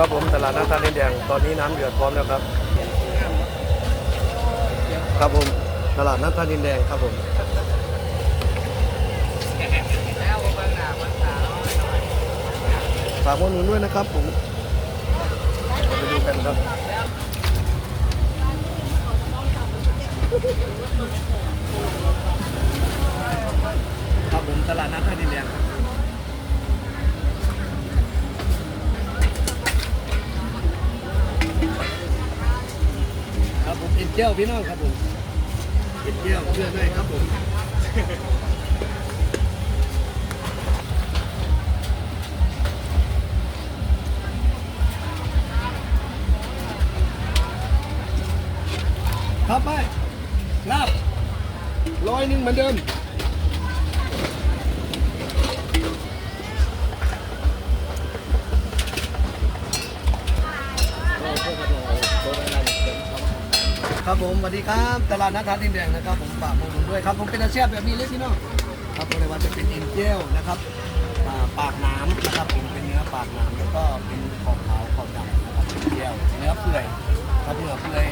ครับผมตลาดนัดท่าดินแดงตอนนี้น้ำเดือดพร้อมแล้วครับ ครับผมตลาดนัดท่าดินแดงครับผมฝากมาหนุนด้วยนะครับผมเราไปดูกันครับครับ เอ็นเจลพี่น้องครับผมเอ็นเจลเชื่อด้วยครับผมครับไปลาบร้อยหนึ่งเหมือนเดิม ครับผมสวัสดีครับ ตลาดนัดทาดดินแดงนะครับผมฝากผมด้วยครับผมเป็นอาเซียแบบนี้เลยพี่น้องครับในวันจะเป็นอินเจลนะครับปากน้ำนะครับผมเป็นเนื้อปากน้ำแล้วก็เป็นขอบขาวขอบดำนะครับอินเจลเนื้อเปื่อยครับเนื้อเปื่อย